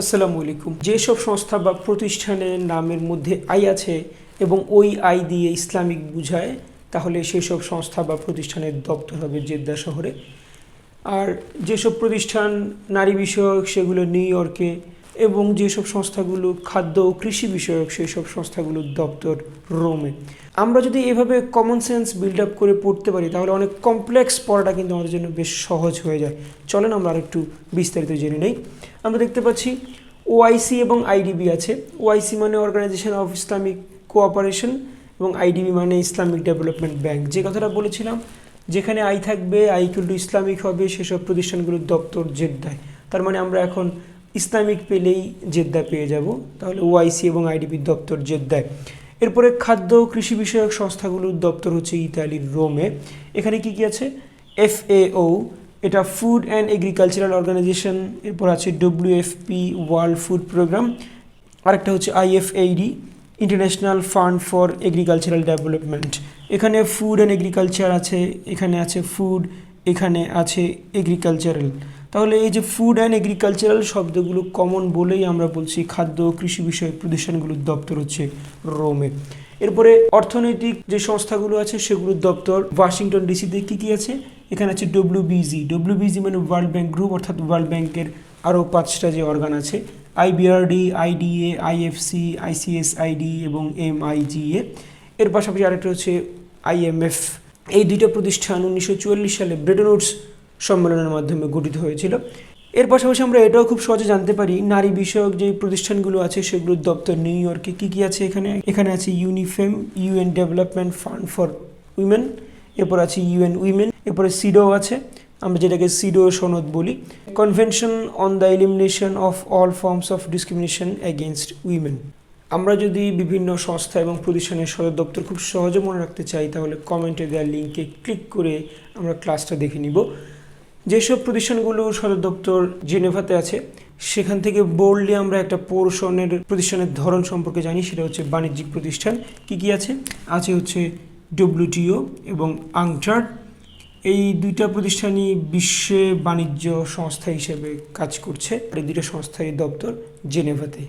আসসালামু আলাইকুম। যেসব সংস্থা বা প্রতিষ্ঠানের নামের মধ্যে আই আছে এবং ওই আই দিয়ে ইসলামিক বুঝায়, তাহলে সেসব সংস্থা বা প্রতিষ্ঠানের দপ্তর হবে জেদ্দা শহরে। আর যেসব প্রতিষ্ঠান নারী বিষয়ক, সেগুলো নিউ ইয়র্কে এবং যেসব সংস্থাগুলো খাদ্য ও কৃষি বিষয়ক সেই সব সংস্থাগুলোর দপ্তর রোমে। আমরা যদি এভাবে কমন সেন্স বিল্ড আপ করে পড়তে পারি, তাহলে অনেক কমপ্লেক্স পড়াটা কিন্তু আমাদের জন্য বেশ সহজ হয়ে যায়। চলেন আমরা আরেকটু বিস্তারিত জেনে নেই। আমরা দেখতে পাচ্ছি ওআইসি এবং আইডিবি আছে। ওআইসি মানে অর্গানাইজেশন অফ ইসলামিক কোঅপারেশন এবং আইডিবি মানে ইসলামিক ডেভেলপমেন্ট ব্যাংক যে কথাটা বলেছিলাম, যেখানে আই থাকবে আই টু ইসলামিক হবে, সেসব প্রতিষ্ঠানগুলোর দপ্তর জেদ্দায় তার মানে আমরা এখন ইসলামিক পেলেই জেদ্দা পেয়ে যাব, তাহলে ওআইসি এবং আইডিবির দপ্তর জেদ্দায়। এরপরে খাদ্য কৃষি বিষয়ক সংস্থাগুলোর দপ্তর হচ্ছে ইতালির রোমে। এখানে কি কি আছে? এফএও, এটা ফুড অ্যান্ড এগ্রিকালচারাল অর্গানাইজেশন এরপর আছে ডব্লিউএফপি ওয়ার্ল্ড ফুড প্রোগ্রাম আরেকটা হচ্ছে IFAD international fund for agricultural development এখানে ফুড অ্যান্ড এগ্রিকালচার আছে, এখানে আছে ফুড এখানে আছে এগ্রিকালচারাল তাহলে এই যে ফুড অ্যান্ড এগ্রিকালচারাল শব্দগুলো কমন বলেই আমরা বলছি, খাদ্য, কৃষি বিষয়ক প্রতিষ্ঠানগুলোর দপ্তর হচ্ছে রোমে এরপরে অর্থনৈতিক যে সংস্থাগুলো আছে, সেগুলোর দপ্তর ওয়াশিংটন ডিসিতে কী কী আছে? এখানে আছে ডব্লিউবিজি ডব্লিউবিজি মানে ওয়ার্ল্ড ব্যাংক গ্রুপ অর্থাৎ ওয়ার্ল্ড ব্যাংকের আরও পাঁচটা যে অর্গান আছে আইবিআরডি আইডিএ আইএফসি আইসিএসআইডি এবং এম এমআইজিএ এর পাশাপাশি আরেকটা হচ্ছে আইএমএফ এই দুইটা প্রতিষ্ঠান উনিশশো চুয়াল্লিশ সালে ব্রেটন উডস সম্মেলনের মাধ্যমে গঠিত হয়েছিল। এর পাশাপাশি আমরা এটাও খুব সহজে জানতে পারি, নারী বিষয়ক যে প্রতিষ্ঠানগুলো আছে সেগুলোর দপ্তর নিউ ইয়র্কে কী কী আছে এখানে? এখানে আছে UNIFEM, UN development fund for women, এরপর আছে ইউএন উইমেন, এরপরে সিডো আছে। আমরা যেটাকে সিডো সনদ বলি। Convention on the elimination of all forms of discrimination against women. আমরা যদি বিভিন্ন সংস্থা এবং প্রতিষ্ঠানের সদর দপ্তর খুব সহজে মনে রাখতে চাই, তাহলে কমেন্টে দেওয়ার লিঙ্কে ক্লিক করে আমরা ক্লাসটা দেখে নিব। যেসব প্রতিষ্ঠানগুলো সদর দপ্তর জেনেভাতে আছে, সেখান থেকে বোল্ডলি আমরা একটা পোর্শনের প্রতিষ্ঠানের ধরন সম্পর্কে জানি, সেটা হচ্ছে বাণিজ্যিক প্রতিষ্ঠান। কি কি আছে? আছে হচ্ছে ডব্লিউটিও এবং আংটার্ড এই দুইটা প্রতিষ্ঠানই বিশ্বে বাণিজ্য সংস্থা হিসেবে কাজ করছে এই দুইটা সংস্থার দপ্তর জেনেভাতে।